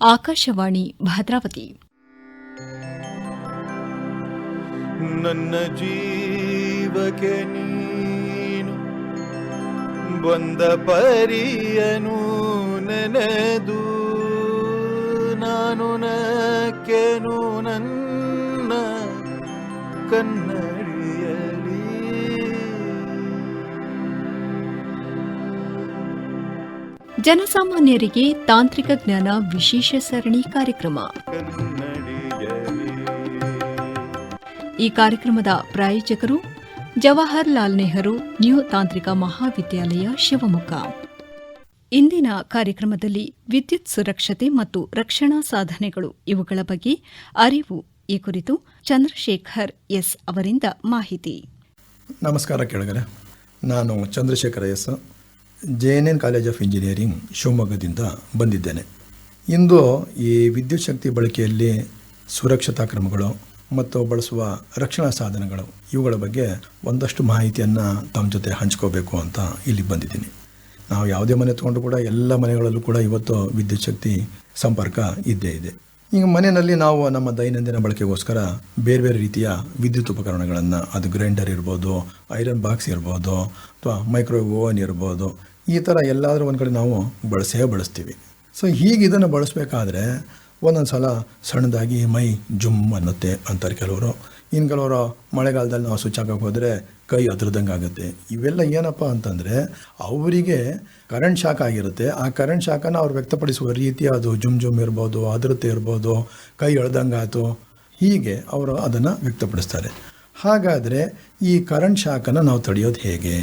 ಆಕಾಶವಾಣಿ ಭದ್ರಾವತಿ. ನನ್ನ ಜೀವಕ್ಕೆ ನೀನು ಬಂದ ಪರಿಯನು ನೆನೆದು ನಾನು ನಕ್ಕೆನು ನನ್ನ ಕನ್ನಡಿಯಲಿ ಜನಸಾಮಾನ್ಯರಿಗೆ ತಾಂತ್ರಿಕ ಜ್ಞಾನ ವಿಶೇಷ ಸರಣಿ ಕಾರ್ಯಕ್ರಮ. ಈ ಕಾರ್ಯಕ್ರಮದ ಪ್ರಾಯೋಜಕರು ಜವಾಹರ್ಲಾಲ್ ನೆಹರು, ನ್ಯೂ ತಾಂತ್ರಿಕ ಮಹಾವಿದ್ಯಾಲಯ ಶಿವಮೊಗ್ಗ. ಇಂದಿನ ಕಾರ್ಯಕ್ರಮದಲ್ಲಿ ವಿದ್ಯುತ್ ಸುರಕ್ಷತೆ ಮತ್ತು ರಕ್ಷಣಾ ಸಾಧನೆಗಳು ಇವುಗಳ ಬಗ್ಗೆ ಅರಿವು ಈ ಕುರಿತು ಚಂದ್ರಶೇಖರ್ ಎಸ್ ಅವರಿಂದ ಮಾಹಿತಿ. ನಮಸ್ಕಾರ ಕೆಳಗರೆ. ನಾನು Chandrashekara S. J N N college of engineering ಶಿವಮೊಗ್ಗದಿಂದ ಬಂದಿದ್ದೇನೆ. ಇಂದು ಈ ವಿದ್ಯುತ್ ಶಕ್ತಿ ಬಳಕೆಯಲ್ಲಿ ಸುರಕ್ಷತಾ ಕ್ರಮಗಳು ಮತ್ತು ಬಳಸುವ ರಕ್ಷಣಾ ಸಾಧನಗಳು ಇವುಗಳ ಬಗ್ಗೆ ಒಂದಷ್ಟು ಮಾಹಿತಿಯನ್ನು ತಮ್ಮ ಜೊತೆ ಹಂಚ್ಕೋಬೇಕು ಅಂತ ಇಲ್ಲಿ ಬಂದಿದ್ದೀನಿ. ನಾವು ಯಾವುದೇ ಮನೆ ತೊಗೊಂಡು ಕೂಡ ಎಲ್ಲ ಮನೆಗಳಲ್ಲೂ ಕೂಡ ಇವತ್ತು ವಿದ್ಯುತ್ ಶಕ್ತಿ ಸಂಪರ್ಕ ಇದ್ದೇ ಇದೆ. ಈಗ ಮನೆಯಲ್ಲಿ ನಾವು ನಮ್ಮ ದೈನಂದಿನ ಬಳಕೆಗೋಸ್ಕರ ಬೇರೆ ಬೇರೆ ರೀತಿಯ ವಿದ್ಯುತ್ ಉಪಕರಣಗಳನ್ನು, ಅದು ಗ್ರೈಂಡರ್ ಇರ್ಬೋದು, ಐರನ್ ಬಾಕ್ಸ್ ಇರ್ಬೋದು, ಅಥವಾ ಮೈಕ್ರೋವೇವ್ ಓವನ್ ಇರ್ಬೋದು ಈ ಥರ ಎಲ್ಲಾದರೂ ಒಂದು ಕಡೆ ನಾವು ಬಳಸೇ ಬಳಸ್ತೀವಿ. ಸೊ ಹೀಗೆ ಇದನ್ನು ಬಳಸಬೇಕಾದ್ರೆ ಒಂದೊಂದು ಸಲ ಸಣ್ಣದಾಗಿ ಮೈ ಜುಮ್ ಅನ್ನುತ್ತೆ ಅಂತಾರೆ ಕೆಲವರು. ಇನ್ನು ಕೆಲವರು ಮಳೆಗಾಲದಲ್ಲಿ ನಾವು ಸ್ವಿಚ್ ಹಾಕಕ್ಕೆ ಹೋದರೆ ಕೈ ಅದ್ರದಂಗೆ ಆಗುತ್ತೆ. ಇವೆಲ್ಲ ಏನಪ್ಪ ಅಂತಂದರೆ ಅವರಿಗೆ ಕರೆಂಟ್ ಶಾಕ್ ಆಗಿರುತ್ತೆ. ಆ ಕರೆಂಟ್ ಶಾಕನ್ನು ಅವ್ರು ವ್ಯಕ್ತಪಡಿಸುವ ರೀತಿ ಅದು ಜುಮ್ ಜುಮ್ ಇರ್ಬೋದು ಅದ್ರತೆ ಇರ್ಬೋದು, ಕೈ ಎಳ್ದಂಗೆ ಆಯಿತು. ಹೀಗೆ ಅವರು ಅದನ್ನು ವ್ಯಕ್ತಪಡಿಸ್ತಾರೆ. ಹಾಗಾದರೆ ಈ ಕರೆಂಟ್ ಶಾಕನ್ನು ನಾವು ತಡೆಯೋದು ಹೇಗೆ?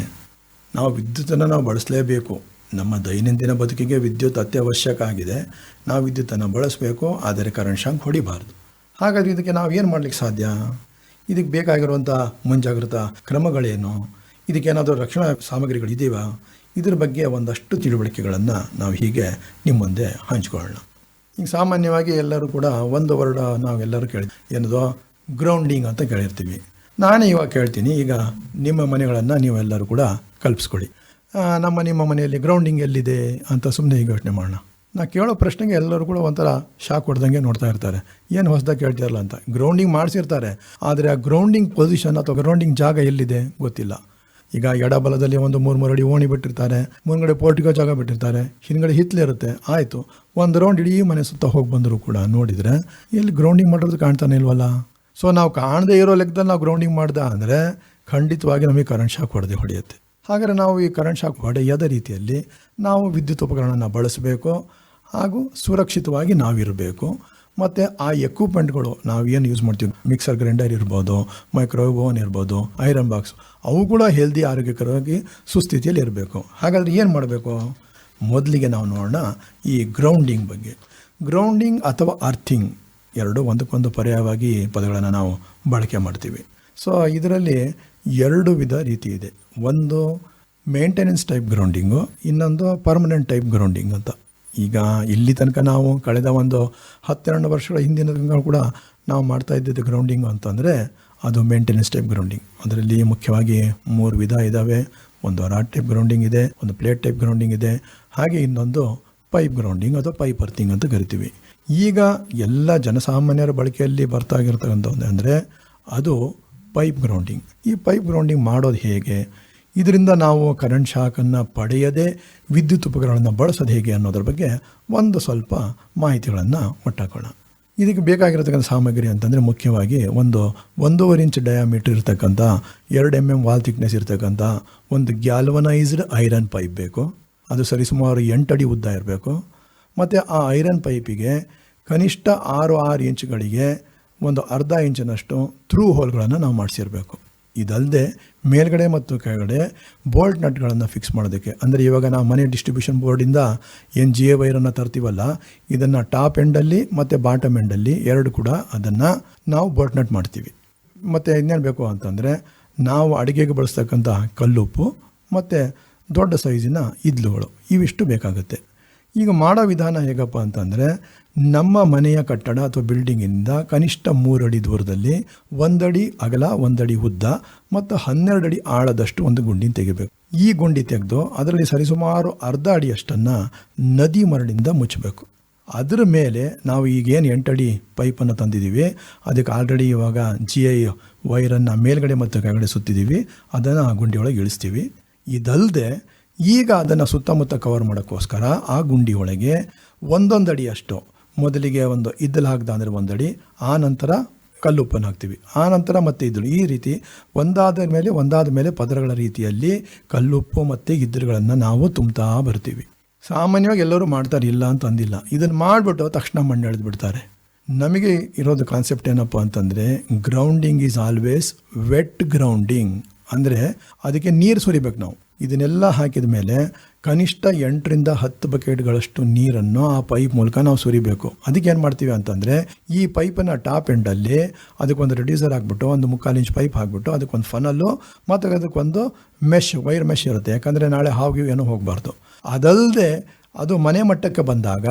ನಾವು ವಿದ್ಯುತ್ತನ್ನು ನಾವು ಬಳಸಲೇಬೇಕು. ನಮ್ಮ ದೈನಂದಿನ ಬದುಕಿಗೆ ವಿದ್ಯುತ್ ಅತ್ಯವಶ್ಯಕ ಆಗಿದೆ. ನಾವು ವಿದ್ಯುತ್ತನ್ನು ಬಳಸಬೇಕು, ಆದರೆ ಕರೆಂಟ್ ಶಾಂಕ್ ಹೊಡಿಬಾರ್ದು. ಹಾಗಾದರೆ ಇದಕ್ಕೆ ನಾವು ಏನು ಮಾಡಲಿಕ್ಕೆ ಸಾಧ್ಯ? ಇದಕ್ಕೆ ಬೇಕಾಗಿರುವಂಥ ಮುಂಜಾಗ್ರತಾ ಕ್ರಮಗಳೇನು? ಇದಕ್ಕೇನಾದರೂ ರಕ್ಷಣಾ ಸಾಮಗ್ರಿಗಳಿದೆಯಾ ಇದ್ರ ಬಗ್ಗೆ ಒಂದಷ್ಟು ತಿಳುವಳಿಕೆಗಳನ್ನು ನಾವು ಹೀಗೆ ನಿಮ್ಮ ಮುಂದೆ ಹಂಚ್ಕೊಳ್ಳೋಣ. ಈಗ ಸಾಮಾನ್ಯವಾಗಿ ಎಲ್ಲರೂ ಕೂಡ ಒಂದು ವರ್ಡ ನಾವೆಲ್ಲರೂ ಕೇಳಿ, ಏನದು? ಗ್ರೌಂಡಿಂಗ್ ಅಂತ ಕೇಳಿರ್ತೀವಿ. ನಾನೇ ಇವಾಗ ಕೇಳ್ತೀನಿ. ಈಗ ನಿಮ್ಮ ಮನೆಗಳನ್ನು ನೀವೆಲ್ಲರೂ ಕೂಡ ಕಲ್ಪಿಸ್ಕೊಳ್ಳಿ. ನಮ್ಮ ನಿಮ್ಮ ಮನೆಯಲ್ಲಿ ಗ್ರೌಂಡಿಂಗ್ ಎಲ್ಲಿದೆ ಅಂತ ಸುಮ್ಮನೆ ಯೋಚನೆ ಮಾಡೋಣ. ನಾ ಕೇಳೋ ಪ್ರಶ್ನೆಗೆ ಎಲ್ಲರೂ ಕೂಡ ಒಂಥರ ಶಾಕ್ ಹೊಡೆದಂಗೆ ನೋಡ್ತಾ ಇರ್ತಾರೆ. ಏನು ಹೊಸದಾಗಿ ಕೇಳ್ತಿರಲ್ಲ ಅಂತ. ಗ್ರೌಂಡಿಂಗ್ ಮಾಡಿಸಿರ್ತಾರೆ. ಆದರೆ ಆ ಗ್ರೌಂಡಿಂಗ್ ಪೊಸಿಷನ್ ಅಥವಾ ಗ್ರೌಂಡಿಂಗ್ ಜಾಗ ಎಲ್ಲಿದೆ ಗೊತ್ತಿಲ್ಲ. ಈಗ ಎಡಬಲದಲ್ಲಿ ಒಂದು ಮೂರು ಮೂರು ಅಡಿ ಓಣಿ ಬಿಟ್ಟಿರ್ತಾರೆ. ಮುಂದ್ಗಡೆ ಪೋರ್ಟಿಗೋ ಜಾಗ ಬಿಟ್ಟಿರ್ತಾರೆ. ಹಿಂದ್ಗಡೆ ಹಿತ್ಲಿರುತ್ತೆ ಆಯಿತು. ಒಂದು ರೌಂಡ್ ಇಡೀ ಮನೆ ಸುತ್ತ ಹೋಗಿ ಬಂದರೂ ಕೂಡ ನೋಡಿದರೆ ಎಲ್ಲಿ ಗ್ರೌಂಡಿಂಗ್ ಮಾಡಿರೋದು ಕಾಣ್ತಾನೆ ಇಲ್ವಲ್ಲ? ಸೊ ನಾವು ಕಾಣದೇ ಇರೋ ಲೆಕ್ಕದಲ್ಲಿ ನಾವು ಗ್ರೌಂಡಿಂಗ್ ಮಾಡ್ದೆ ಅಂದರೆ ಖಂಡಿತವಾಗಿ ನಮಗೆ ಕರೆಂಟ್ ಶಾಕ್ ಹೊಡೆದೇ ಹೊಡೆಯುತ್ತೆ. ಹಾಗಾದರೆ ನಾವು ಈ ಕರೆಂಟ್ ಶಾಕ್ ಹೊಡೆಯದ ರೀತಿಯಲ್ಲಿ ನಾವು ವಿದ್ಯುತ್ ಉಪಕರಣನ ಬಳಸಬೇಕು ಹಾಗೂ ಸುರಕ್ಷಿತವಾಗಿ ನಾವಿರಬೇಕು. ಮತ್ತು ಆ ಎಕ್ವಿಪ್ಮೆಂಟ್ಗಳು ನಾವು ಏನು ಯೂಸ್ ಮಾಡ್ತೀವಿ? ಮಿಕ್ಸರ್ ಗ್ರೈಂಡರ್ ಇರ್ಬೋದು ಮೈಕ್ರೋವೇವ್ ಓವನ್ ಇರ್ಬೋದು ಐರನ್ ಬಾಕ್ಸ್ ಅವು ಕೂಡ ಹೆಲ್ದಿ ಆರೋಗ್ಯಕರವಾಗಿ ಸುಸ್ಥಿತಿಯಲ್ಲಿ ಇರಬೇಕು. ಹಾಗಾದರೆ ಏನು ಮಾಡಬೇಕು? ಮೊದಲಿಗೆ ನಾವು ನೋಡೋಣ ಈ ಗ್ರೌಂಡಿಂಗ್ ಬಗ್ಗೆ. ಗ್ರೌಂಡಿಂಗ್ ಅಥವಾ ಅರ್ಥಿಂಗ್ ಎರಡು ಒಂದಕ್ಕೊಂದು ಪರ್ಯಾಯವಾಗಿ ಪದಗಳನ್ನು ನಾವು ಬಳಕೆ ಮಾಡ್ತೀವಿ. ಸೊ ಇದರಲ್ಲಿ ಎರಡು ವಿಧ ರೀತಿ ಇದೆ. ಒಂದು ಮೇಂಟೆನೆನ್ಸ್ ಟೈಪ್ ಗ್ರೌಂಡಿಂಗು ಇನ್ನೊಂದು ಪರ್ಮನೆಂಟ್ ಟೈಪ್ ಗ್ರೌಂಡಿಂಗ್ ಅಂತ. ಈಗ ಇಲ್ಲಿ ತನಕ ನಾವು ಕಳೆದ ಒಂದು ಹತ್ತೆರಡು ವರ್ಷಗಳ ಹಿಂದಿನ ತನಕ ಕೂಡ ನಾವು ಮಾಡ್ತಾ ಇದ್ದಿದ್ದು ಗ್ರೌಂಡಿಂಗ್ ಅಂತಂದರೆ ಅದು ಮೇಂಟೆನೆನ್ಸ್ ಟೈಪ್ ಗ್ರೌಂಡಿಂಗ್ ಅದರಲ್ಲಿ ಮುಖ್ಯವಾಗಿ ಮೂರು ವಿಧ ಇದ್ದಾವೆ ಒಂದು ರಾಡ್ ಟೈಪ್ ಗ್ರೌಂಡಿಂಗ್ ಇದೆ, ಒಂದು ಪ್ಲೇಟ್ ಟೈಪ್ ಗ್ರೌಂಡಿಂಗ್ ಇದೆ. ಹಾಗೆ ಇನ್ನೊಂದು ಪೈಪ್ ಗ್ರೌಂಡಿಂಗ್ ಅಥವಾ ಪೈಪ್ ಅರ್ಥಿಂಗ್ ಅಂತ ಕರಿತೀವಿ. ಈಗ ಎಲ್ಲ ಜನಸಾಮಾನ್ಯರ ಬಳಕೆಯಲ್ಲಿ ಬರ್ತಾ ಇರ್ತಕ್ಕಂಥದ್ದು ಅಂದರೆ ಅದು ಪೈಪ್ ಗ್ರೌಂಡಿಂಗ್ ಈ ಪೈಪ್ ಗ್ರೌಂಡಿಂಗ್ ಮಾಡೋದು ಹೇಗೆ? ಇದರಿಂದ ನಾವು ಕರೆಂಟ್ ಶಾಕನ್ನು ಪಡೆಯದೇ ವಿದ್ಯುತ್ ಉಪಕರಣಗಳನ್ನು ಬಳಸೋದು ಹೇಗೆ ಅನ್ನೋದ್ರ ಬಗ್ಗೆ ಒಂದು ಸ್ವಲ್ಪ ಮಾಹಿತಿಗಳನ್ನು ಒಟ್ಟಾಕೋಣ ಇದಕ್ಕೆ ಬೇಕಾಗಿರತಕ್ಕಂಥ ಸಾಮಗ್ರಿ ಅಂತಂದರೆ ಮುಖ್ಯವಾಗಿ ಒಂದು ಒಂದೂವರೆ ಇಂಚ್ ಡಯಾಮೀಟರ್ ಇರ್ತಕ್ಕಂಥ ಎರಡು ಎಂ ಎಂ ವಾಲ್ ಥಿಕ್ನೆಸ್ ಇರ್ತಕ್ಕಂಥ ಒಂದು ಗ್ಯಾಲ್ವನೈಸ್ಡ್ ಐರನ್ ಪೈಪ್ ಬೇಕು. ಅದು ಸರಿಸುಮಾರು ಎಂಟು ಅಡಿ ಉದ್ದ ಇರಬೇಕು. ಮತ್ತು ಆ ಐರನ್ ಪೈಪಿಗೆ ಕನಿಷ್ಠ ಆರು ಆರು ಇಂಚ್ಗಳಿಗೆ ಒಂದು ಅರ್ಧ ಇಂಚಿನಷ್ಟು ಥ್ರೂ ಹೋಲ್ಗಳನ್ನು ನಾವು ಮಾಡಿಸಿರಬೇಕು. ಇದಲ್ಲದೆ ಮೇಲ್ಗಡೆ ಮತ್ತು ಕೆಳಗಡೆ ಬೋಲ್ಟ್ ನಟ್ಗಳನ್ನು ಫಿಕ್ಸ್ ಮಾಡೋದಕ್ಕೆ. ಅಂದರೆ ಇವಾಗ ನಾವು ಮನೆ ಡಿಸ್ಟ್ರಿಬ್ಯೂಷನ್ ಬೋರ್ಡಿಂದ ಏನು ಜಿ ಎ ವೈರನ್ನು ತರ್ತೀವಲ್ಲ, ಇದನ್ನು ಟಾಪ್ ಎಂಡಲ್ಲಿ ಮತ್ತು ಬಾಟಮ್ ಎಂಡಲ್ಲಿ ಎರಡು ಕೂಡ ಅದನ್ನು ನಾವು ಬೋಲ್ಟ್ ನಟ್ ಮಾಡ್ತೀವಿ. ಮತ್ತು ಇನ್ನೇನು ಬೇಕು ಅಂತಂದರೆ ನಾವು ಅಡುಗೆಗೆ ಬಳಸ್ತಕ್ಕಂಥ ಕಲ್ಲುಪ್ಪು ಮತ್ತು ದೊಡ್ಡ ಸೈಜಿನ ಇದ್ಲುಗಳು, ಇವಿಷ್ಟು ಬೇಕಾಗುತ್ತೆ. ಈಗ ಮಾಡೋ ವಿಧಾನ ಹೇಗಪ್ಪ ಅಂತಂದರೆ ನಮ್ಮ ಮನೆಯ ಕಟ್ಟಡ ಅಥವಾ ಬಿಲ್ಡಿಂಗಿಂದ ಕನಿಷ್ಠ ಮೂರಡಿ ದೂರದಲ್ಲಿ ಒಂದಡಿ ಅಗಲ, ಒಂದಡಿ ಉದ್ದ ಮತ್ತು ಹನ್ನೆರಡು ಅಡಿ ಆಳದಷ್ಟು ಒಂದು ಗುಂಡಿನ ತೆಗಿಬೇಕು. ಈ ಗುಂಡಿ ತೆಗೆದು ಅದರಲ್ಲಿ ಸರಿಸುಮಾರು ಅರ್ಧ ಅಡಿಯಷ್ಟನ್ನು ನದಿ ಮರಳಿಂದ ಮುಚ್ಚಬೇಕು. ಅದರ ಮೇಲೆ ನಾವು ಈಗೇನು ಎಂಟಡಿ ಪೈಪನ್ನು ತಂದಿದ್ದೀವಿ, ಅದಕ್ಕೆ ಆಲ್ರೆಡಿ ಇವಾಗ ಜಿ ಐ ವೈರನ್ನು ಮೇಲ್ಗಡೆ ಮತ್ತು ಕೆಳಗಡೆ ಸುತ್ತಿದ್ದೀವಿ, ಅದನ್ನು ಆ ಗುಂಡಿಯೊಳಗೆ ಇಳಿಸ್ತೀವಿ. ಇದಲ್ಲದೆ ಈಗ ಅದನ್ನು ಸುತ್ತಮುತ್ತ ಕವರ್ ಮಾಡೋಕ್ಕೋಸ್ಕರ ಆ ಗುಂಡಿ ಒಳಗೆ ಒಂದೊಂದು ಅಡಿಯಷ್ಟು ಮೊದಲಿಗೆ ಒಂದು ಇದ್ದಲು ಹಾಕ್ದ ಅಂದರೆ ಒಂದಡಿ, ಆ ನಂತರ ಕಲ್ಲುಪ್ಪನ್ನು ಹಾಕ್ತೀವಿ. ಆ ನಂತರ ಮತ್ತೆ ಇದ್ದಲು, ಈ ರೀತಿ ಒಂದಾದ ಮೇಲೆ ಒಂದಾದ ಮೇಲೆ ಪದರಗಳ ರೀತಿಯಲ್ಲಿ ಕಲ್ಲುಪ್ಪು ಮತ್ತು ಇದ್ದಲುಗಳನ್ನು ನಾವು ತುಂಬ್ತಾ ಬರ್ತೀವಿ. ಸಾಮಾನ್ಯವಾಗಿ ಎಲ್ಲರೂ ಮಾಡ್ತಾರೆ, ಇಲ್ಲ ಅಂತ ಅಂದಿಲ್ಲ. ಇದನ್ನು ಮಾಡಿಬಿಟ್ಟು ತಕ್ಷಣ ಮಣ್ಣು ಎಳೆದು ಬಿಡ್ತಾರೆ. ನಮಗೆ ಇರೋದು ಕಾನ್ಸೆಪ್ಟ್ ಏನಪ್ಪ ಅಂತಂದರೆ grounding is always wet grounding ಅಂದರೆ ಅದಕ್ಕೆ ನೀರು ಸುರಿಬೇಕು ನಾವು. ಇದನ್ನೆಲ್ಲ ಹಾಕಿದ ಮೇಲೆ ಕನಿಷ್ಠ ಎಂಟರಿಂದ ಹತ್ತು ಬಕೆಟ್ಗಳಷ್ಟು ನೀರನ್ನು ಆ ಪೈಪ್ ಮೂಲಕ ನಾವು ಸುರಿಬೇಕು. ಅದಕ್ಕೆ ಏನು ಮಾಡ್ತೀವಿ ಅಂತಂದರೆ ಈ ಪೈಪನ್ನು ಟಾಪ್ ಎಂಡಲ್ಲಿ ಅದಕ್ಕೊಂದು ರೆಡ್ಯೂಸರ್ ಹಾಕ್ಬಿಟ್ಟು, ಒಂದು ಮುಕ್ಕಾಲು ಇಂಚ್ ಪೈಪ್ ಹಾಕ್ಬಿಟ್ಟು, ಅದಕ್ಕೊಂದು ಫನಲ್ಲು ಮತ್ತು ಅದಕ್ಕೊಂದು ಮೆಶ್, ವೈರ್ ಮೆಶ್ ಇರುತ್ತೆ. ಯಾಕಂದರೆ ನಾಳೆ ಹಾವು ಏನೂ ಹೋಗಬಾರ್ದು. ಅದಲ್ಲದೆ ಅದು ಮನೆ ಮಟ್ಟಕ್ಕೆ ಬಂದಾಗ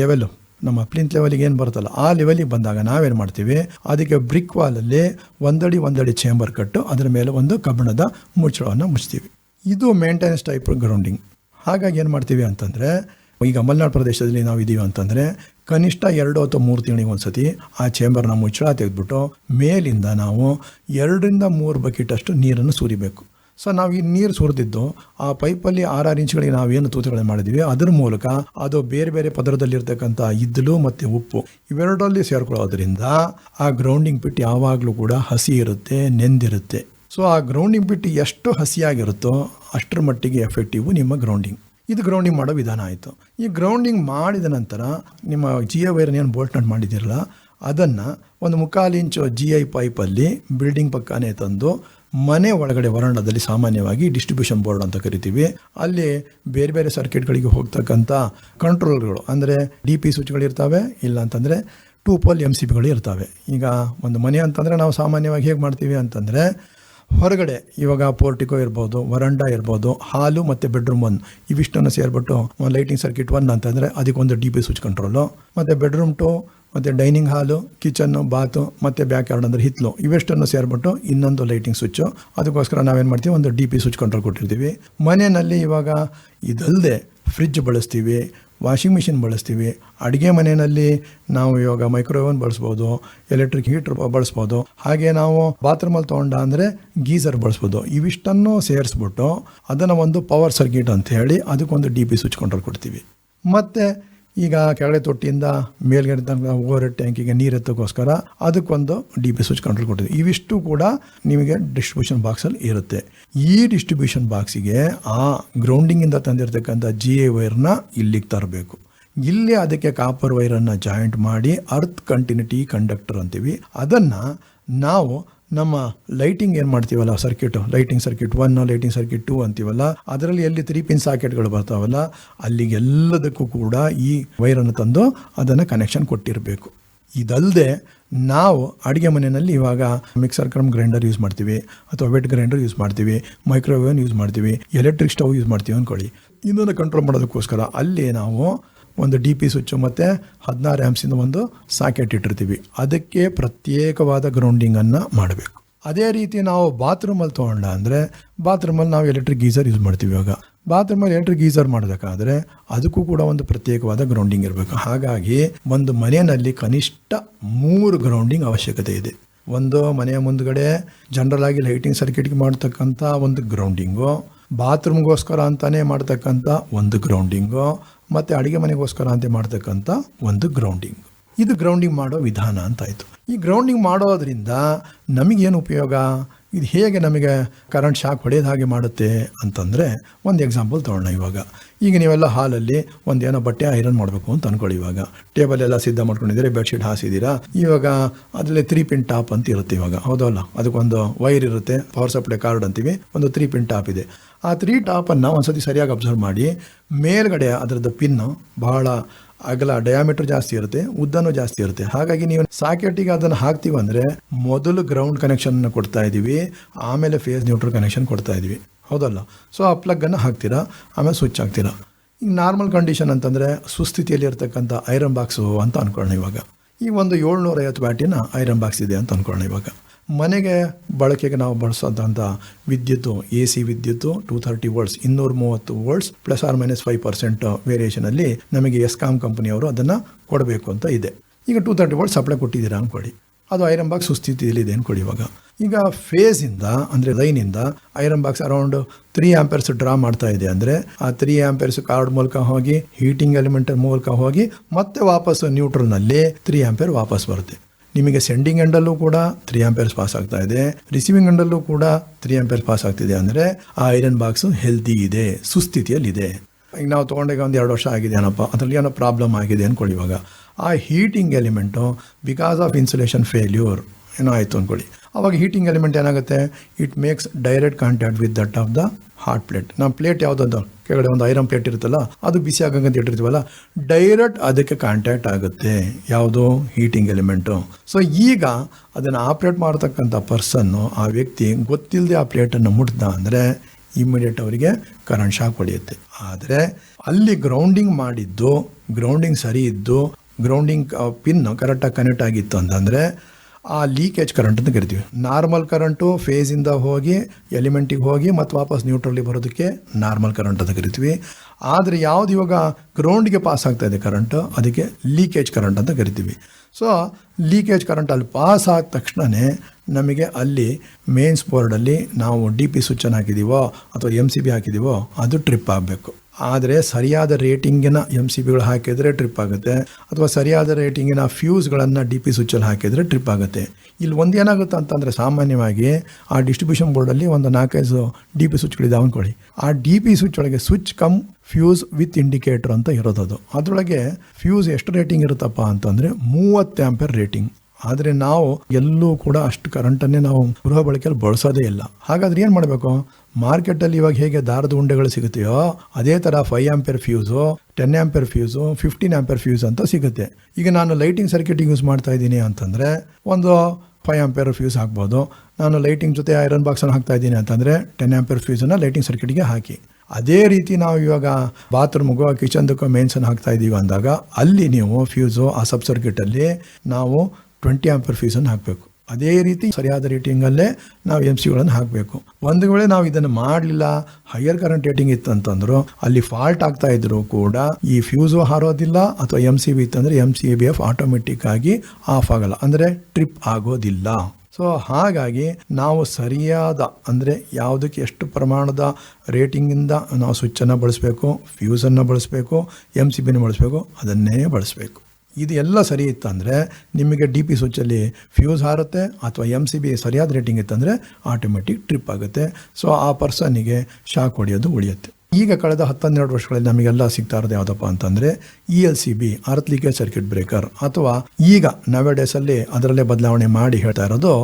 ಲೆವೆಲು ನಮ್ಮ ಪ್ಲಿಂತ್ ಲೆವೆಲಿಗೆ ಏನು ಬರುತ್ತಲ್ಲ, ಆ ಲೆವೆಲಿಗೆ ಬಂದಾಗ ನಾವೇನು ಮಾಡ್ತೀವಿ, ಅದಕ್ಕೆ ಬ್ರಿಕ್ ವಾಲಲ್ಲಿ ಒಂದಡಿ ಒಂದಡಿ ಚೇಂಬರ್ ಕಟ್ಟು, ಅದರ ಮೇಲೆ ಒಂದು ಕಬ್ಬಿಣದ ಮುಚ್ಚಳವನ್ನು ಮುಚ್ತೀವಿ ಇದು ಮೇಂಟೆನೆನ್ಸ್ ಟೈಪ್ ಗ್ರೌಂಡಿಂಗ್ ಹಾಗಾಗಿ ಏನು ಮಾಡ್ತೀವಿ ಅಂತಂದರೆ, ಈಗ ಮಲೆನಾಡು ಪ್ರದೇಶದಲ್ಲಿ ನಾವು ಇದ್ದೀವಿ ಅಂತಂದರೆ, ಕನಿಷ್ಠ ಎರಡು ಅಥವಾ ಮೂರು ತಿಂಗಳಿಗೆ ಒಂದು ಸತಿ ಆ ಚೇಂಬರ್ನ ಮುಚ್ಚಳ ತೆಗೆದ್ಬಿಟ್ಟು ಮೇಲಿಂದ ನಾವು ಎರಡರಿಂದ ಮೂರು ಬಕೆಟಷ್ಟು ನೀರನ್ನು ಸುರಿಬೇಕು. ಸೊ ನಾವು ಈ ನೀರು ಸುರಿದಿದ್ದು ಆ ಪೈಪಲ್ಲಿ ಆರಾರು ನಾವು ಏನು ತೂತುಗಳನ್ನು ಮಾಡಿದ್ವಿ, ಅದ್ರ ಮೂಲಕ ಅದು ಬೇರೆ ಬೇರೆ ಪದರದಲ್ಲಿರ್ತಕ್ಕಂಥ ಇದ್ದಲು ಮತ್ತು ಉಪ್ಪು ಇವೆರಡರಲ್ಲಿ ಸೇರ್ಕೊಳ್ಳೋದ್ರಿಂದ ಆ ಗ್ರೌಂಡಿಂಗ್ ಪಿಟ್ ಯಾವಾಗಲೂ ಕೂಡ ಹಸಿ ಇರುತ್ತೆ, ನೆಂದಿರುತ್ತೆ. ಸೊ ಆ ಗ್ರೌಂಡಿಂಗ್ ಬಿಟ್ಟು ಎಷ್ಟು ಹಸಿಯಾಗಿರುತ್ತೋ ಅಷ್ಟರ ಮಟ್ಟಿಗೆ ಎಫೆಕ್ಟಿವ್ ನಿಮ್ಮ ಗ್ರೌಂಡಿಂಗ್ ಇದು ಗ್ರೌಂಡಿಂಗ್ ಮಾಡೋ ವಿಧಾನ ಆಯಿತು. ಈ ಗ್ರೌಂಡಿಂಗ್ ಮಾಡಿದ ನಂತರ ನಿಮ್ಮ ಜಿ ಐ ವೈರನ್ನ ಏನು ಬೋಲ್ಟ್ ನಟ್ ಮಾಡಿದ್ದೀರಲ್ಲ, ಅದನ್ನು ಒಂದು ಮುಕ್ಕಾಲು ಇಂಚು ಜಿ ಐ ಪೈಪಲ್ಲಿ ಬಿಲ್ಡಿಂಗ್ ಪಕ್ಕನೇ ತಂದು ಮನೆ ಒಳಗಡೆ ವರಾಂಡದಲ್ಲಿ ಸಾಮಾನ್ಯವಾಗಿ ಡಿಸ್ಟ್ರಿಬ್ಯೂಷನ್ ಬೋರ್ಡ್ ಅಂತ ಕರಿತೀವಿ. ಅಲ್ಲಿ ಬೇರೆ ಬೇರೆ ಸರ್ಕಿಟ್ಗಳಿಗೆ ಹೋಗ್ತಕ್ಕಂಥ ಕಂಟ್ರೋಲ್ಗಳು ಅಂದರೆ ಡಿ ಪಿ ಸ್ವಿಚ್ಗಳಿರ್ತವೆ ಇಲ್ಲ ಅಂತಂದರೆ ಟೂ ಪೋಲ್ ಎಂ ಸಿ ಪಿಗಳು ಇರ್ತವೆ. ಈಗ ಒಂದು ಮನೆ ಅಂತಂದರೆ ನಾವು ಸಾಮಾನ್ಯವಾಗಿ ಹೇಗೆ ಮಾಡ್ತೀವಿ ಅಂತಂದರೆ ಹೊರಗಡೆ ಇವಾಗ ಪೋರ್ಟಿಕೋ ಇರ್ಬೋದು, ವರಂಡ ಇರ್ಬೋದು, ಹಾಲು ಮತ್ತು ಬೆಡ್ರೂಮ್ ಒನ್ ಇವಿಷ್ಟನ್ನು ಸೇರಿಬಿಟ್ಟು ಲೈಟಿಂಗ್ ಸರ್ಕ್ಯೂಟ್ ಒನ್ ಅಂತಂದರೆ ಅದಕ್ಕೊಂದು ಡಿ ಪಿ ಸ್ವಿಚ್ ಕಂಟ್ರೋಲು ಮತ್ತು ಬೆಡ್ರೂಮ್ ಟು ಮತ್ತು ಡೈನಿಂಗ್ ಹಾಲು ಕಿಚನ್ನು ಬಾತು ಮತ್ತು ಬ್ಯಾಕ್ ಯಾರ್ಡ್ ಅಂದರೆ ಹಿತ್ಲು. ಇವೆಷ್ಟನ್ನು ಸೇರಿಬಿಟ್ಟು ಇನ್ನೊಂದು ಲೈಟಿಂಗ್ ಸ್ವಿಚ್ಚು ಅದಕ್ಕೋಸ್ಕರ ನಾವೇನು ಮಾಡ್ತೀವಿ? ಒಂದು ಡಿ ಪಿ ಸ್ವಿಚ್ ಕಂಟ್ರೋಲ್ ಕೊಟ್ಟಿರ್ತೀವಿ. ಮನೆಯಲ್ಲಿ ಇವಾಗ ಇದಲ್ಲದೆ ಫ್ರಿಜ್ ಬಳಸ್ತೀವಿ. ವಾಷಿಂಗ್ ಮಿಷಿನ್ ಬಳಸ್ತೀವಿ. ಅಡುಗೆ ಮನೆಯಲ್ಲಿ ನಾವು ಇವಾಗ ಮೈಕ್ರೋವೇವನ್ ಬಳಸ್ಬೋದು ಎಲೆಕ್ಟ್ರಿಕ್ ಹೀಟರ್ ಬಳಸ್ಬೋದು. ಹಾಗೆ ನಾವು ಬಾತ್ರೂಮಲ್ಲಿ ತೊಗೊಂಡ ಅಂದರೆ ಗೀಸರ್ ಬಳಸ್ಬೋದು. ಇವಿಷ್ಟನ್ನು ಸೇರಿಸ್ಬಿಟ್ಟು ಅದನ್ನು ಒಂದು ಪವರ್ ಸರ್ಕ್ಯೂಟ್ ಅಂತ ಹೇಳಿ ಅದಕ್ಕೊಂದು ಡಿ ಪಿ ಸ್ವಿಚ್ ಕಂಟ್ರೋಲ್ ಕೊಡ್ತೀವಿ. ಮತ್ತು ಈಗ ಕೆಳಗಡೆ ತೊಟ್ಟಿಯಿಂದ ಮೇಲ್ಗಡೆ ತನಕ ಓವರ್ ಟ್ಯಾಂಕಿಗೆ ನೀರು ಎತ್ತಕ್ಕೋಸ್ಕರ ಅದಕ್ಕೊಂದು ಡಿ ಬಿ ಸ್ವಿಚ್ ಕಂಟ್ರೋಲ್ ಕೊಟ್ಟಿದೆ ಇವಿಷ್ಟು ಕೂಡ ನಿಮಗೆ ಡಿಸ್ಟ್ರಿಬ್ಯೂಷನ್ ಬಾಕ್ಸಲ್ಲಿ ಇರುತ್ತೆ. ಈ ಡಿಸ್ಟ್ರಿಬ್ಯೂಷನ್ ಬಾಕ್ಸಿಗೆ ಆ ಗ್ರೌಂಡಿಂಗಿಂದ ತಂದಿರತಕ್ಕಂಥ ಜಿ ಎ ವೈರ್ನ ಇಲ್ಲಿಗೆ ತರಬೇಕು. ಇಲ್ಲಿ ಅದಕ್ಕೆ ಕಾಪರ್ ವೈರನ್ನು ಜಾಯಿಂಟ್ ಮಾಡಿ ಅರ್ತ್ ಕಂಟಿನ್ಯೂಟಿ ಕಂಡಕ್ಟರ್ ಅಂತೀವಿ. ಅದನ್ನು ನಾವು ನಮ್ಮ ಲೈಟಿಂಗ್ ಏನು ಮಾಡ್ತೀವಲ್ಲ? Circuit lighting circuit one lighting circuit two ಅಂತೀವಲ್ಲ? ಅದರಲ್ಲಿ ಎಲ್ಲಿ ತ್ರೀ ಪಿನ್ ಸಾಕೆಟ್ಗಳು ಬರ್ತಾವಲ್ಲ ಅಲ್ಲಿಗೆಲ್ಲದಕ್ಕೂ ಕೂಡ ಈ ವೈರನ್ನು ತಂದು ಅದನ್ನು ಕನೆಕ್ಷನ್ ಕೊಟ್ಟಿರಬೇಕು. ಇದಲ್ಲದೆ ನಾವು ಅಡುಗೆ ಮನೆಯಲ್ಲಿ ಇವಾಗ ಮಿಕ್ಸರ್ ಕ್ರಮ್ ಗ್ರೈಂಡರ್ ಯೂಸ್ ಮಾಡ್ತೀವಿ, ಅಥವಾ ವೆಟ್ ಗ್ರೈಂಡರ್ ಯೂಸ್ ಮಾಡ್ತೀವಿ ಮೈಕ್ರೋವೇವ್ ಯೂಸ್ ಮಾಡ್ತೀವಿ ಎಲೆಕ್ಟ್ರಿಕ್ ಸ್ಟವ್ ಯೂಸ್ ಮಾಡ್ತೀವಿ ಅಂದ್ಕೊಳ್ಳಿ ಇದನ್ನು ಕಂಟ್ರೋಲ್ ಮಾಡೋದಕ್ಕೋಸ್ಕರ ಅಲ್ಲಿ ನಾವು ಒಂದು ಡಿ ಪಿ ಸ್ವಿಚ್ಚು ಮತ್ತು ಹದಿನಾರು ಆ್ಯಮ್ಸಿಂದ ಒಂದು ಸಾಕೆಟ್ ಇಟ್ಟಿರ್ತೀವಿ. ಅದಕ್ಕೆ ಪ್ರತ್ಯೇಕವಾದ ಗ್ರೌಂಡಿಂಗನ್ನು ಮಾಡಬೇಕು. ಅದೇ ರೀತಿ ನಾವು ಬಾತ್ರೂಮಲ್ಲಿ ತೊಗೊಂಡ ಅಂದರೆ ಬಾತ್ರೂಮಲ್ಲಿ ನಾವು ಎಲೆಕ್ಟ್ರಿಕ್ ಗೀಸರ್ ಯೂಸ್ ಮಾಡ್ತೀವಿ ಇವಾಗ. ಬಾತ್ರೂಮಲ್ಲಿ ಎಲೆಕ್ಟ್ರಿಕ್ ಗೀಸರ್ ಮಾಡಬೇಕಾದ್ರೆ ಅದಕ್ಕೂ ಕೂಡ ಒಂದು ಪ್ರತ್ಯೇಕವಾದ ಗ್ರೌಂಡಿಂಗ್ ಇರಬೇಕು. ಹಾಗಾಗಿ ಒಂದು ಮನೆಯಲ್ಲಿ ಕನಿಷ್ಠ ಮೂರು ಗ್ರೌಂಡಿಂಗ್ ಅವಶ್ಯಕತೆ ಇದೆ. ಒಂದು ಮನೆಯ ಮುಂದ್ಗಡೆ ಜನರಲ್ ಆಗಿ ಲೈಟಿಂಗ್ ಸರ್ಕ್ಯೂಟ್ಗೆ ಮಾಡ್ತಕ್ಕಂಥ ಒಂದು ಗ್ರೌಂಡಿಂಗು ಬಾತ್ರೂಮ್ಗೋಸ್ಕರ ಅಂತಲೇ ಮಾಡ್ತಕ್ಕಂಥ ಒಂದು ಗ್ರೌಂಡಿಂಗು ಮತ್ತು ಅಡುಗೆ ಮನೆಗೋಸ್ಕರ ಅಂತ ಮಾಡ್ತಕ್ಕಂಥ ಒಂದು ಗ್ರೌಂಡಿಂಗ್ ಇದು ಗ್ರೌಂಡಿಂಗ್ ಮಾಡೋ ವಿಧಾನ ಅಂತಾಯಿತು. ಈ ಗ್ರೌಂಡಿಂಗ್ ಮಾಡೋದ್ರಿಂದ ನಮಗೇನು ಉಪಯೋಗ? ಇದು ಹೇಗೆ ನಮಗೆ ಕರೆಂಟ್ ಶಾಕ್ ಹೊಡೆಯೋದು ಹಾಗೆ ಮಾಡುತ್ತೆ ಅಂತಂದರೆ ಒಂದು ಎಕ್ಸಾಂಪಲ್ ತೊಗೊಳ್ಳೋಣ ಇವಾಗ. ಈಗ ನೀವೆಲ್ಲ ಹಾಲಲ್ಲಿ ಒಂದೇನೋ ಬಟ್ಟೆ ಐರನ್ ಮಾಡಬೇಕು ಅಂತ ಅನ್ಕೊಳ್ಳಿ ಇವಾಗ. ಟೇಬಲ್ ಎಲ್ಲ ಸಿದ್ಧ ಮಾಡ್ಕೊಂಡಿದ್ದೀರಿ ಬೆಡ್ಶೀಟ್ ಹಾಸಿದ್ದೀರಾ? ಇವಾಗ ಅದರಲ್ಲಿ ತ್ರೀ ಪಿನ್ ಟಾಪ್ ಅಂತ ಇರುತ್ತೆ ಇವಾಗ. ಹೌದಲ್ಲ? ಅದಕ್ಕೊಂದು ವೈರ್ ಇರುತ್ತೆ ಪವರ್ ಸಪ್ಲೈ ಕಾರ್ಡ್ ಅಂತೀವಿ, ಒಂದು ತ್ರೀ ಪಿನ್ ಟಾಪ್ ಇದೆ. ಆ ತ್ರೀ ಟಾಪನ್ನು ಒಂದ್ಸತಿ ಸರಿಯಾಗಿ ಅಬ್ಸರ್ವ್ ಮಾಡಿ, ಮೇಲ್ಗಡೆ ಅದರದ್ದು ಪಿನ್ನು ಬಹಳ ಅಗಲ ಡಯಾಮೀಟರ್ ಜಾಸ್ತಿ ಇರುತ್ತೆ, ಉದ್ದನೂ ಜಾಸ್ತಿ ಇರುತ್ತೆ. ಹಾಗಾಗಿ ನೀವು ಸಾಕೆಟಿಗೆ ಅದನ್ನು ಹಾಕ್ತೀವಿ ಅಂದರೆ ಮೊದಲು ಗ್ರೌಂಡ್ ಕನೆಕ್ಷನ್ ಕೊಡ್ತಾ ಇದ್ದೀವಿ, ಆಮೇಲೆ ಫೇಸ್ ನ್ಯೂಟ್ರಲ್ ಕನೆಕ್ಷನ್ ಕೊಡ್ತಾ ಇದ್ದೀವಿ. ಹೌದಲ್ಲ? ಸೊ ಆ ಪ್ಲಗ್ಗನ್ನು ಹಾಕ್ತೀರಾ? ಆಮೇಲೆ ಸ್ವಿಚ್ ಹಾಕ್ತೀರಾ? ಈಗ ನಾರ್ಮಲ್ ಕಂಡೀಷನ್ ಅಂತಂದರೆ ಸುಸ್ಥಿತಿಯಲ್ಲಿ ಇರತಕ್ಕಂಥ ಐರನ್ ಬಾಕ್ಸು ಅಂತ ಅನ್ಕೊಳ್ಳೋಣ ಇವಾಗ. ಈ ಒಂದು ಏಳ್ನೂರ ಐವತ್ತು ವ್ಯಾಟಿನ ಐರನ್ ಬಾಕ್ಸ್ ಇದೆ ಅಂತ ಅನ್ಕೊಳ್ಳೋಣ ಇವಾಗ. ಮನೆಗೆ ಬಳಕೆಗೆ ನಾವು ಬಳಸೋದಂಥ ವಿದ್ಯುತ್ತು ಎ ಸಿ ವಿದ್ಯುತ್ತು ಟೂ ಥರ್ಟಿ ವರ್ಡ್ಸ್ ಇನ್ನೂರ ಮೂವತ್ತು words plus or minus five percent ವೇರಿಯೇಷನಲ್ಲಿ ನಮಗೆ ಎಸ್ಕಾಮ್ ಕಂಪನಿಯವರು ಅದನ್ನು ಕೊಡಬೇಕು ಅಂತ ಇದೆ. ಈಗ ಟೂ ತರ್ಟಿ ವರ್ಡ್ಸ್ ಸಪ್ಲೈ ಕೊಟ್ಟಿದ್ದೀರಾ ಅನ್ಕೊಳ್ಳಿ. ಅದು ಐರನ್ ಬಾಕ್ಸ್ ಸುಸ್ಥಿತಿಯಲ್ಲಿದೆ ಅಂದ್ಕೊಳ್ಳಿ ಇವಾಗ. ಈಗ ಫೇಸಿಂದ ಅಂದರೆ ಲೈನಿಂದ iron box around three amperes draw ಮಾಡ್ತಾ ಇದೆ ಅಂದರೆ ಆ ತ್ರೀ ಆಂಪರ್ಸ್ ಕಾರ್ಡ್ ಮೂಲಕ ಹೋಗಿ ಹೀಟಿಂಗ್ ಎಲಿಮೆಂಟ್ ಮೂಲಕ ಹೋಗಿ ಮತ್ತೆ ವಾಪಸ್ ನ್ಯೂಟ್ರಲ್ನಲ್ಲಿ ತ್ರೀ ಆಂಪೇರ್ ವಾಪಸ್ ಬರುತ್ತೆ. ನಿಮಗೆ ಸೆಂಡಿಂಗ್ ಎಂಡಲ್ಲೂ ಕೂಡ ತ್ರೀ ಆಂಪಿಯರ್ಸ್ ಪಾಸ್ ಆಗ್ತಾ ಇದೆ. ರಿಸೀವಿಂಗ್ ಎಂಡಲ್ಲೂ ಕೂಡ ತ್ರೀ ಆಂಪಿಯರ್ಸ್ ಪಾಸ್ ಆಗ್ತಿದೆ ಅಂದರೆ ಆ ಐರನ್ ಬಾಕ್ಸು ಹೆಲ್ದಿ ಇದೆ, ಸುಸ್ಥಿತಿಯಲ್ಲಿದೆ. ಈಗ ನಾವು ತೊಗೊಂಡಾಗ ಒಂದು ಎರಡು ವರ್ಷ ಆಗಿದೆ ಏನಪ್ಪ ಅದರಲ್ಲಿ ಏನೋ ಪ್ರಾಬ್ಲಮ್ ಆಗಿದೆ ಅಂದ್ಕೊಳ್ಳಿ ಇವಾಗ. ಆ heating element because of insulation failure ಏನೋ ಆಯಿತು ಅಂದ್ಕೊಳ್ಳಿ ಅವಾಗ ಹೀಟಿಂಗ್ ಎಲಿಮೆಂಟ್ ಏನಾಗುತ್ತೆ? It makes direct contact with that of the hot plate ನಮ್ಮ ಪ್ಲೇಟ್ ಯಾವುದದು? ಕೆಳಗಡೆ ಒಂದು ಐರನ್ ಪ್ಲೇಟ್ ಇರುತ್ತಲ್ಲ, ಅದು ಬಿಸಿ ಆಗಂಗಂತ ಇಟ್ಟಿರ್ತೀವಲ್ಲ ಡೈರೆಕ್ಟ್ ಅದಕ್ಕೆ ಕಾಂಟ್ಯಾಕ್ಟ್ ಆಗುತ್ತೆ. ಯಾವುದು? ಹೀಟಿಂಗ್ ಎಲಿಮೆಂಟು ಸೊ ಈಗ ಅದನ್ನು ಆಪ್ರೇಟ್ ಮಾಡ್ತಕ್ಕಂಥ ಪರ್ಸನ್ನು ಆ ವ್ಯಕ್ತಿ ಗೊತ್ತಿಲ್ಲದೆ ಆ ಪ್ಲೇಟನ್ನು ಮುಟ್ದ ಅಂದರೆ ಇಮ್ಮಿಡಿಯೇಟ್ ಅವರಿಗೆ ಕರೆಂಟ್ ಶಾಕ್ ಹೊಡೆಯುತ್ತೆ. ಆದರೆ ಅಲ್ಲಿ ಗ್ರೌಂಡಿಂಗ್ ಮಾಡಿದ್ದು ಗ್ರೌಂಡಿಂಗ್ ಸರಿ ಇದ್ದು ಗ್ರೌಂಡಿಂಗ್ ಪಿನ್ ಕರೆಕ್ಟಾಗಿ ಕನೆಕ್ಟ್ ಆಗಿತ್ತು ಅಂತಂದರೆ ಆ ಲೀಕೇಜ್ ಕರೆಂಟ್ ಅಂತ ಕರಿತೀವಿ ನಾರ್ಮಲ್ ಕರೆಂಟು ಫೇಸಿಂದ ಹೋಗಿ ಎಲಿಮೆಂಟಿಗೆ ಹೋಗಿ ಮತ್ತು ವಾಪಸ್ ನ್ಯೂಟ್ರಲ್ಲಿ ಬರೋದಕ್ಕೆ ನಾರ್ಮಲ್ ಕರೆಂಟ್ ಅಂತ ಕರಿತೀವಿ ಆದರೆ ಯಾವ್ದು ಇವಾಗ ಗ್ರೌಂಡ್ಗೆ ಪಾಸ್ ಆಗ್ತಾ ಇದೆ ಕರೆಂಟು ಅದಕ್ಕೆ ಲೀಕೇಜ್ ಕರೆಂಟ್ ಅಂತ ಕರಿತೀವಿ ಸೊ ಲೀಕೇಜ್ ಕರೆಂಟ್ ಅಲ್ಲಿ ಪಾಸ್ ಆದ ತಕ್ಷಣವೇ ನಮಗೆ ಅಲ್ಲಿ ಮೇನ್ಸ್ ಬೋರ್ಡಲ್ಲಿ ನಾವು ಡಿ ಪಿ ಸ್ವಿಚ್ಚನ್ನು ಹಾಕಿದ್ದೀವೋ ಅಥವಾ ಎಂ ಸಿ ಬಿ ಹಾಕಿದ್ದೀವೋ ಅದು ಟ್ರಿಪ್ ಆಗಬೇಕು. ಆದರೆ ಸರಿಯಾದ ರೇಟಿಂಗಿನ ಎಂ ಸಿ ಬಿಗಳು ಹಾಕಿದರೆ ಟ್ರಿಪ್ ಆಗುತ್ತೆ. ಅಥವಾ ಸರಿಯಾದ ರೇಟಿಂಗಿನ ಫ್ಯೂಸ್ಗಳನ್ನು ಡಿ ಪಿ ಸ್ವಿಚ್ಚಲ್ಲಿ ಹಾಕಿದರೆ ಟ್ರಿಪ್ ಆಗುತ್ತೆ. ಇಲ್ಲಿ ಒಂದು ಏನಾಗುತ್ತೆ ಅಂತಂದರೆ ಸಾಮಾನ್ಯವಾಗಿ ಆ ಡಿಸ್ಟ್ರಿಬ್ಯೂಷನ್ ಬೋರ್ಡಲ್ಲಿ ಒಂದು ನಾಲ್ಕೈದು ಡಿ ಪಿ ಸ್ವಿಚ್ಗಳಿದ್ದಾವೆ ಅಂದ್ಕೊಳ್ಳಿ ಆ ಡಿ ಪಿ ಸ್ವಿಚ್ ಒಳಗೆ switch come fuse with indicator ಅಂತ ಇರೋದದು ಅದರೊಳಗೆ ಫ್ಯೂಸ್ ಎಷ್ಟು ರೇಟಿಂಗ್ ಇರುತ್ತಪ್ಪ ಅಂತಂದರೆ ಮೂವತ್ತು ಆಂಪೇರ್ ರೇಟಿಂಗ್ ಆದರೆ ನಾವು ಎಲ್ಲೂ ಕೂಡ ಅಷ್ಟು ಕರೆಂಟನ್ನೇ ನಾವು ಗೃಹ ಬಳಕೆಯಲ್ಲಿ ಬಳಸೋದೇ ಇಲ್ಲ. ಹಾಗಾದ್ರೆ ಏನು ಮಾಡಬೇಕು? ಮಾರ್ಕೆಟಲ್ಲಿ ಇವಾಗ ಹೇಗೆ ದಾರದ ಉಂಡೆಗಳು ಸಿಗುತ್ತೆಯೋ, ಅದೇ ಥರ five ampere fuse ten ampere fuse fifteen ampere fuse ಅಂತ ಸಿಗುತ್ತೆ. ಈಗ ನಾನು ಲೈಟಿಂಗ್ ಸರ್ಕ್ಯೂಟಿಂಗ್ ಯೂಸ್ ಮಾಡ್ತಾ ಇದ್ದೀನಿ ಅಂತಂದರೆ, ಒಂದು ಫೈವ್ ಆಂಪೇರ್ ಫ್ಯೂಸ್ ಹಾಕ್ಬೋದು. ನಾನು ಲೈಟಿಂಗ್ ಜೊತೆ ಐರನ್ ಬಾಕ್ಸನ್ನು ಹಾಕ್ತಾ ಇದ್ದೀನಿ ಅಂತಂದರೆ ಟೆನ್ ಆಂಪೇರ್ ಫ್ಯೂಸನ್ನು ಲೈಟಿಂಗ್ ಸರ್ಕ್ಯೂಟ್ಗೆ ಹಾಕಿ. ಅದೇ ರೀತಿ ನಾವು ಇವಾಗ ಬಾತ್ರೂಮ್ಗೋ ಕಿಚನ್ದಕ್ಕೋ ಮೇನ್ಸನ್ನು ಹಾಕ್ತಾ ಇದ್ದೀವಿ ಅಂದಾಗ, ಅಲ್ಲಿ ನೀವು ಫ್ಯೂಸು ಆ ಸಬ್ ಸರ್ಕ್ಯೂಟಲ್ಲಿ ನಾವು ಟ್ವೆಂಟಿ ಆಂಪರ್ ಫ್ಯೂಸನ್ನು ಹಾಕಬೇಕು. ಅದೇ ರೀತಿ ಸರಿಯಾದ ರೇಟಿಂಗಲ್ಲೇ ನಾವು ಎಂ ಸಿಗಳನ್ನು ಹಾಕಬೇಕು. ಒಂದು ವೇಳೆ ನಾವು ಇದನ್ನು ಮಾಡಲಿಲ್ಲ ಹೈಯರ್ ಕರೆಂಟ್ ರೇಟಿಂಗ್ ಇತ್ತು ಅಂತಂದ್ರೂ, ಅಲ್ಲಿ ಫಾಲ್ಟ್ ಆಗ್ತಾ ಇದ್ರು ಕೂಡ ಈ ಫ್ಯೂಸು ಹಾರೋದಿಲ್ಲ ಅಥವಾ ಎಂ ಸಿ ಬಿ ಇತ್ತಂದರೆ M C B F automatic ಆಗಿ ಆಫ್ ಆಗಲ್ಲ. ಅಂದರೆ ಟ್ರಿಪ್ ಆಗೋದಿಲ್ಲ. ಸೊ ಹಾಗಾಗಿ ನಾವು ಸರಿಯಾದ ಅಂದರೆ ಯಾವುದಕ್ಕೆ ಎಷ್ಟು ಪ್ರಮಾಣದ ರೇಟಿಂಗಿಂದ ನಾವು ಸ್ವಿಚ್ಚನ್ನು ಬಳಸಬೇಕು ಫ್ಯೂಸನ್ನು ಬಳಸಬೇಕು ಎಂ ಸಿ ಬಿನ ಬಳಸಬೇಕು, ಅದನ್ನೇ ಬಳಸಬೇಕು. ಇದು ಎಲ್ಲ ಸರಿ ಇತ್ತಂದರೆ ನಿಮಗೆ ಡಿ ಪಿ ಸ್ವಿಚ್ಚಲ್ಲಿ ಫ್ಯೂಸ್ ಹಾರುತ್ತೆ ಅಥವಾ ಎಂ ಸಿ ಬಿ ಸರಿಯಾದ ರೇಟಿಂಗ್ ಇತ್ತಂದರೆ ಆಟೋಮೆಟಿಕ್ ಟ್ರಿಪ್ ಆಗುತ್ತೆ. ಸೊ ಆ ಪರ್ಸನ್ನಿಗೆ ಶಾಕ್ ಹೊಡೆಯೋದು ಉಳಿಯುತ್ತೆ. ಈಗ ಕಳೆದ ಹತ್ತನ್ನೆರಡು ವರ್ಷಗಳಲ್ಲಿ ನಮಗೆಲ್ಲ ಸಿಗ್ತಾ ಇರೋದು ಯಾವುದಪ್ಪ ಅಂತಂದರೆ E L C B earth circuit breaker ಅಥವಾ ಈಗ ನವೆಡೇಸಲ್ಲಿ ಅದರಲ್ಲೇ ಬದಲಾವಣೆ ಮಾಡಿ ಹೇಳ್ತಾ ಇರೋದು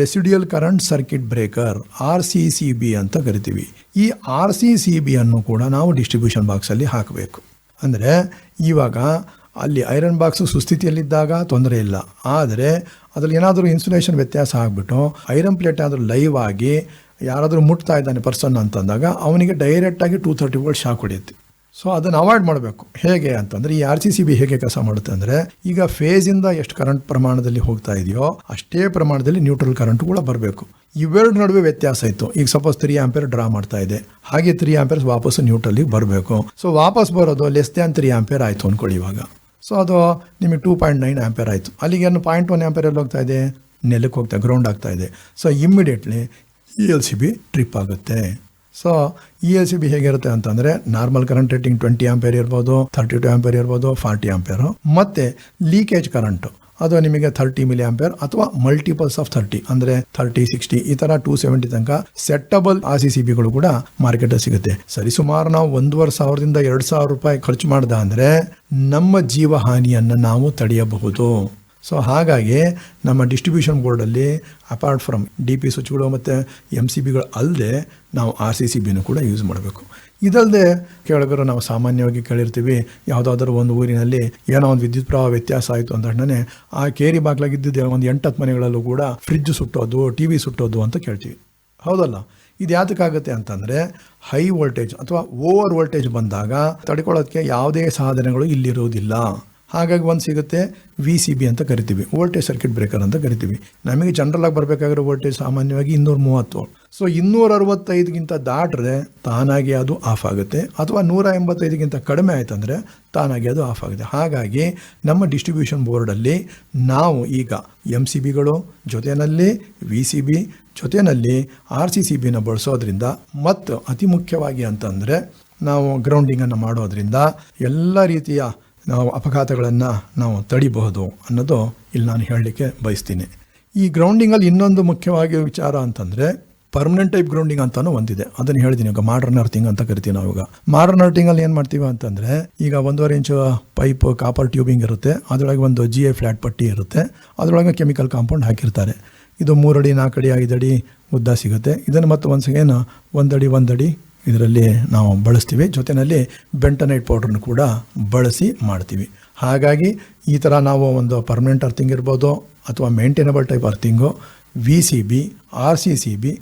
residual current circuit breaker R C C B ಅಂತ ಕರಿತೀವಿ. ಈ ಆರ್ ಸಿ ಸಿ ಬಿ ಅನ್ನು ಕೂಡ ನಾವು ಡಿಸ್ಟ್ರಿಬ್ಯೂಷನ್ ಬಾಕ್ಸಲ್ಲಿ ಹಾಕಬೇಕು. ಅಂದರೆ ಇವಾಗ ಅಲ್ಲಿ ಐರನ್ ಬಾಕ್ಸು ಸುಸ್ಥಿತಿಯಲ್ಲಿದ್ದಾಗ ತೊಂದರೆ ಇಲ್ಲ. ಆದರೆ ಅದರಲ್ಲಿ ಏನಾದರೂ ಇನ್ಸುಲೇಷನ್ ವ್ಯತ್ಯಾಸ ಆಗಿಬಿಟ್ಟು ಐರನ್ ಪ್ಲೇಟ್ ಆದರೂ ಲೈವ್ ಆಗಿ ಯಾರಾದರೂ ಮುಟ್ತಾ ಇದ್ದಾನೆ ಪರ್ಸನ್ ಅಂತಂದಾಗ ಅವನಿಗೆ ಡೈರೆಕ್ಟಾಗಿ ಟೂ ತರ್ಟಿ ವೋಲ್ಟ್ ಶಾಕ್ ಹೊಡೆಯುತ್ತೆ. ಸೊ ಅದನ್ನು ಅವಾಯ್ಡ್ ಮಾಡಬೇಕು. ಹೇಗೆ ಅಂತಂದರೆ, ಈ ಆರ್ ಸಿ ಸಿ ಬಿ ಹೇಗೆ ಕೆಲಸ ಮಾಡುತ್ತೆ ಅಂದರೆ, ಈಗ ಫೇಸಿಂದ ಎಷ್ಟು ಕರೆಂಟ್ ಪ್ರಮಾಣದಲ್ಲಿ ಹೋಗ್ತಾ ಇದೆಯೋ, ಅಷ್ಟೇ ಪ್ರಮಾಣದಲ್ಲಿ ನ್ಯೂಟ್ರಲ್ ಕರೆಂಟ್ ಕೂಡ ಬರಬೇಕು. ಇವೆರಡು ನಡುವೆ ವ್ಯತ್ಯಾಸ ಇತ್ತು. ಈಗ ಸಪೋಸ್ ತ್ರೀ ಆಂಪೇರ್ ಡ್ರಾ ಮಾಡ್ತಾ ಇದೆ. ಹಾಗೆ ತ್ರೀ ಆಂಪೇರ್ಸ್ ವಾಪಸ್ ನ್ಯೂಟ್ರಲ್ಲಿಗೆ ಬರಬೇಕು. ಸೊ ವಾಪಸ್ ಬರೋದು ಲೆಸ್ ದ್ಯಾನ್ ತ್ರೀ ಆಂಪೇರ್ ಆಯಿತು ಅಂದ್ಕೊಳ್ಳಿ ಇವಾಗ. ಸೊ ಅದು ನಿಮಗೆ ಟೂ ಪಾಯಿಂಟ್ ನೈನ್ ಆಂಪೇರ್ ಆಯಿತು. ಅಲ್ಲಿಗೆ ಏನು ಪಾಯಿಂಟ್ ಒನ್ ಆಂಪೇರ್ ಎಲ್ಲಿ ಹೋಗ್ತಾ ಇದೆ? ನೆಲಕ್ಕೆ ಹೋಗ್ತಾ ಗ್ರೌಂಡ್ ಆಗ್ತಾ ಇದೆ. So immediately E L C B trip ಆಗುತ್ತೆ. So E L C B ಹೇಗಿರುತ್ತೆ ಅಂತಂದರೆ normal current rating twenty ampere ಇರ್ಬೋದು ಥರ್ಟಿ ಟು ಆಂಪೇರ್ ಇರ್ಬೋದು ಫಾರ್ಟಿ ಆಂಪೇರು ಮತ್ತು ಲೀಕೇಜ್ ಕರೆಂಟು ಅದು ನಿಮಗೆ ಥರ್ಟಿ ಮಿಲಿ ಆಂಪೇರ್ ಅಥವಾ ಮಲ್ಟಿಪಲ್ಸ್ ಆಫ್ ಥರ್ಟಿ ಅಂದರೆ ಥರ್ಟಿ ಸಿಕ್ಸ್ಟಿ ಈ ಥರ ಟೂ ಸೆವೆಂಟಿ ತನಕ ಸೆಟ್ಟಬಲ್ ಆರ್ ಸಿ ಸಿ ಬಿಗಳು ಕೂಡ ಮಾರ್ಕೆಟಲ್ಲಿ ಸಿಗುತ್ತೆ. ಸರಿಸುಮಾರು ನಾವು ಒಂದೂವರೆ ಸಾವಿರದಿಂದ ಎರಡು ಸಾವಿರ ರೂಪಾಯಿ ಖರ್ಚು ಮಾಡ್ದ ಅಂದರೆ ನಮ್ಮ ಜೀವ ಹಾನಿಯನ್ನು ನಾವು ತಡೆಯಬಹುದು. ಸೊ ಹಾಗಾಗಿ ನಮ್ಮ ಡಿಸ್ಟ್ರಿಬ್ಯೂಷನ್ ಬೋರ್ಡಲ್ಲಿ ಅಪಾರ್ಟ್ ಫ್ರಮ್ ಡಿ ಪಿ ಸ್ವಿಚ್ಗಳು ಮತ್ತು ಎಂ ಸಿ ಬಿಗಳು ಅಲ್ಲದೆ ನಾವು ಆರ್ ಸಿ ಸಿ ಬಿನೂ ಕೂಡ ಯೂಸ್ ಮಾಡಬೇಕು. ಇದಲ್ಲದೆ ಕೇಳಗರು ನಾವು ಸಾಮಾನ್ಯವಾಗಿ ಕೇಳಿರ್ತೀವಿ, ಯಾವುದಾದ್ರೂ ಒಂದು ಊರಿನಲ್ಲಿ ಏನೋ ಒಂದು ವಿದ್ಯುತ್ ಪ್ರವಾಹ ವ್ಯತ್ಯಾಸ ಆಯಿತು ಅಂತ ತಕ್ಷಣ ಆ ಕೇರಿ ಬಾಗ್ಲಾಗಿದ್ದಿದ್ದೆ ಒಂದು ಎಂಟತ್ತು ಮನೆಗಳಲ್ಲೂ ಕೂಡ ಫ್ರಿಜ್ ಸುಟ್ಟೋದು ಟಿ ವಿ ಸುಟ್ಟೋದು ಅಂತ ಕೇಳ್ತೀವಿ. ಹೌದಲ್ಲ? ಇದು ಯಾತಕ್ಕಾಗುತ್ತೆ ಅಂತಂದರೆ ಹೈ ವೋಲ್ಟೇಜ್ ಅಥವಾ ಓವರ್ ವೋಲ್ಟೇಜ್ ಬಂದಾಗ ತಡ್ಕೊಳ್ಳೋದಕ್ಕೆ ಯಾವುದೇ ಸಾಧನಗಳು ಇಲ್ಲಿರುವುದಿಲ್ಲ. ಹಾಗಾಗಿ ಒಂದು ಸಿಗುತ್ತೆ ವಿ ಸಿ ಬಿ ಅಂತ ಕರಿತೀವಿ. ವೋಲ್ಟೇಜ್ ಸರ್ಕ್ಯೂಟ್ ಬ್ರೇಕರ್ ಅಂತ ಕರಿತೀವಿ. ನಮಗೆ ಜನರಲ್ ಆಗಿ ಬರಬೇಕಾಗಿರೋ ವೋಲ್ಟೇಜ್ ಸಾಮಾನ್ಯವಾಗಿ ಇನ್ನೂರ ಮೂವತ್ತು ಸೊ ಇನ್ನೂರ ಅರವತ್ತೈದಕ್ಕಿಂತ ದಾಟ್ರೆ ತಾನಾಗಿ ಅದು ಆಫ್ ಆಗುತ್ತೆ. ಅಥವಾ ನೂರ ಎಂಬತ್ತೈದಕ್ಕಿಂತ ಕಡಿಮೆ ಆಯ್ತಂದರೆ ತಾನಾಗಿ ಅದು ಆಫ್ ಆಗುತ್ತೆ. ಹಾಗಾಗಿ ನಮ್ಮ ಡಿಸ್ಟ್ರಿಬ್ಯೂಷನ್ ಬೋರ್ಡಲ್ಲಿ ನಾವು ಈಗ ಎಂ ಸಿ ಬಿಗಳು ಜೊತೆಯಲ್ಲಿ ವಿ ಸಿ ಬಿ ಜೊತೆಯಲ್ಲಿ ಆರ್ ಸಿ ಸಿ ಬಿನ ಬಳಸೋದ್ರಿಂದ ಮತ್ತು ಅತಿ ಮುಖ್ಯವಾಗಿ ಅಂತಂದರೆ ನಾವು ಗ್ರೌಂಡಿಂಗನ್ನು ಮಾಡೋದ್ರಿಂದ ಎಲ್ಲ ರೀತಿಯ ನಾವು ಅಪಘಾತಗಳನ್ನು ನಾವು ತಡಿಬಹುದು ಅನ್ನೋದು ಇಲ್ಲಿ ನಾನು ಹೇಳಲಿಕ್ಕೆ ಬಯಸ್ತೀನಿ. ಈ ಗ್ರೌಂಡಿಂಗಲ್ಲಿ ಇನ್ನೊಂದು ಮುಖ್ಯವಾಗಿ ವಿಚಾರ ಅಂತಂದರೆ ಪರ್ಮನೆಂಟ್ ಟೈಪ್ ಗ್ರೌಂಡಿಂಗ್ ಅಂತಲೂ ಒಂದಿದೆ. ಅದನ್ನು ಹೇಳಿದ್ದೀನಿ ಈಗ ಮಾಡರ್ನ್ ಅರ್ಥಿಂಗ್ ಅಂತ ಕರಿತೀವಿ ನಾವು ಈಗ. ಮಾಡರ್ನ್ ಅರ್ಥಿಂಗಲ್ಲಿ ಏನು ಮಾಡ್ತೀವಿ ಅಂತಂದರೆ ಈಗ ಒಂದೂವರೆ ಇಂಚು ಪೈಪ್ ಕಾಪರ್ ಟ್ಯೂಬಿಂಗ್ ಇರುತ್ತೆ. ಅದರೊಳಗೆ ಒಂದು ಜಿ ಎ ಫ್ಲ್ಯಾಟ್ ಪಟ್ಟಿ ಇರುತ್ತೆ. ಅದರೊಳಗೆ ಕೆಮಿಕಲ್ ಕಾಂಪೌಂಡ್ ಹಾಕಿರ್ತಾರೆ. ಇದು ಮೂರಡಿ ನಾಲ್ಕಡಿ ಐದಡಿ ಉದ್ದ ಸಿಗುತ್ತೆ. ಇದನ್ನು ಮತ್ತು ಒಂದು ಸೆಕೆಂಡ್ ಒಂದಡಿ ಒಂದಡಿ ಇದರಲ್ಲಿ ನಾವು ಬಳಸ್ತೀವಿ. ಜೊತೆಯಲ್ಲಿ ಬೆಂಟನೈಟ್ ಪೌಡ್ರನ್ನು ಕೂಡ ಬಳಸಿ ಮಾಡ್ತೀವಿ. ಹಾಗಾಗಿ ಈ ಥರ ನಾವು ಒಂದು ಪರ್ಮನೆಂಟ್ ಅರ್ಥಿಂಗ್ ಇರ್ಬೋದು ಅಥವಾ maintainable type earthing V C B R C C B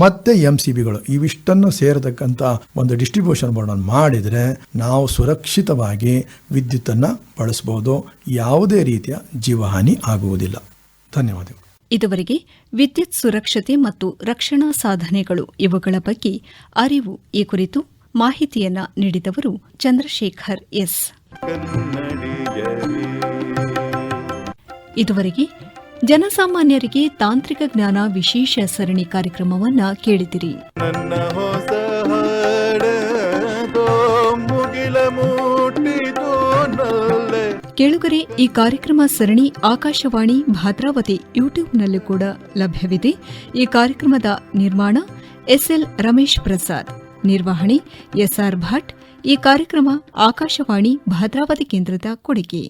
ಮತ್ತು ಎಂ ಸಿ ಬಿಗಳು ಇವಿಷ್ಟನ್ನು ಸೇರತಕ್ಕಂಥ ಒಂದು ಡಿಸ್ಟ್ರಿಬ್ಯೂಷನ್ ಬೋರ್ಡನ್ನು ಮಾಡಿದರೆ ನಾವು ಸುರಕ್ಷಿತವಾಗಿ ವಿದ್ಯುತ್ತನ್ನು ಬಳಸ್ಬೋದು. ಯಾವುದೇ ರೀತಿಯ ಜೀವಹಾನಿ ಆಗುವುದಿಲ್ಲ. ಧನ್ಯವಾದಗಳು. ಇದುವರೆಗೆ ವಿದ್ಯುತ್ ಸುರಕ್ಷತೆ ಮತ್ತು ರಕ್ಷಣಾ ಸಾಧನೆಗಳು ಇವುಗಳ ಬಗ್ಗೆ ಅರಿವು ಈ ಕುರಿತು ಮಾಹಿತಿಯನ್ನ ನೀಡಿದವರು ಚಂದ್ರಶೇಖರ್ ಎಸ್. ಇದುವರೆಗೆ ಜನಸಾಮಾನ್ಯರಿಗೆ ತಾಂತ್ರಿಕ ಜ್ಞಾನ ವಿಶೇಷ ಸರಣಿ ಕಾರ್ಯಕ್ರಮವನ್ನ ಕೇಳಿದಿರಿ. ಕೇಳುಗರೆ, ಈ ಕಾರ್ಯಕ್ರಮ ಸರಣಿ ಆಕಾಶವಾಣಿ ಭದ್ರಾವತಿ ಯೂಟ್ಯೂಬ್ನಲ್ಲೂ ಕೂಡ ಲಭ್ಯವಿದೆ. ಈ ಕಾರ್ಯಕ್ರಮದ ನಿರ್ಮಾಣ ಎಸ್ಎಲ್ ರಮೇಶ್ ಪ್ರಸಾದ್, ನಿರ್ವಹಣೆ ಎಸ್ಆರ್ ಭಟ್. ಈ ಕಾರ್ಯಕ್ರಮ ಆಕಾಶವಾಣಿ ಭದ್ರಾವತಿ ಕೇಂದ್ರದ ಕೊಡುಗೆ.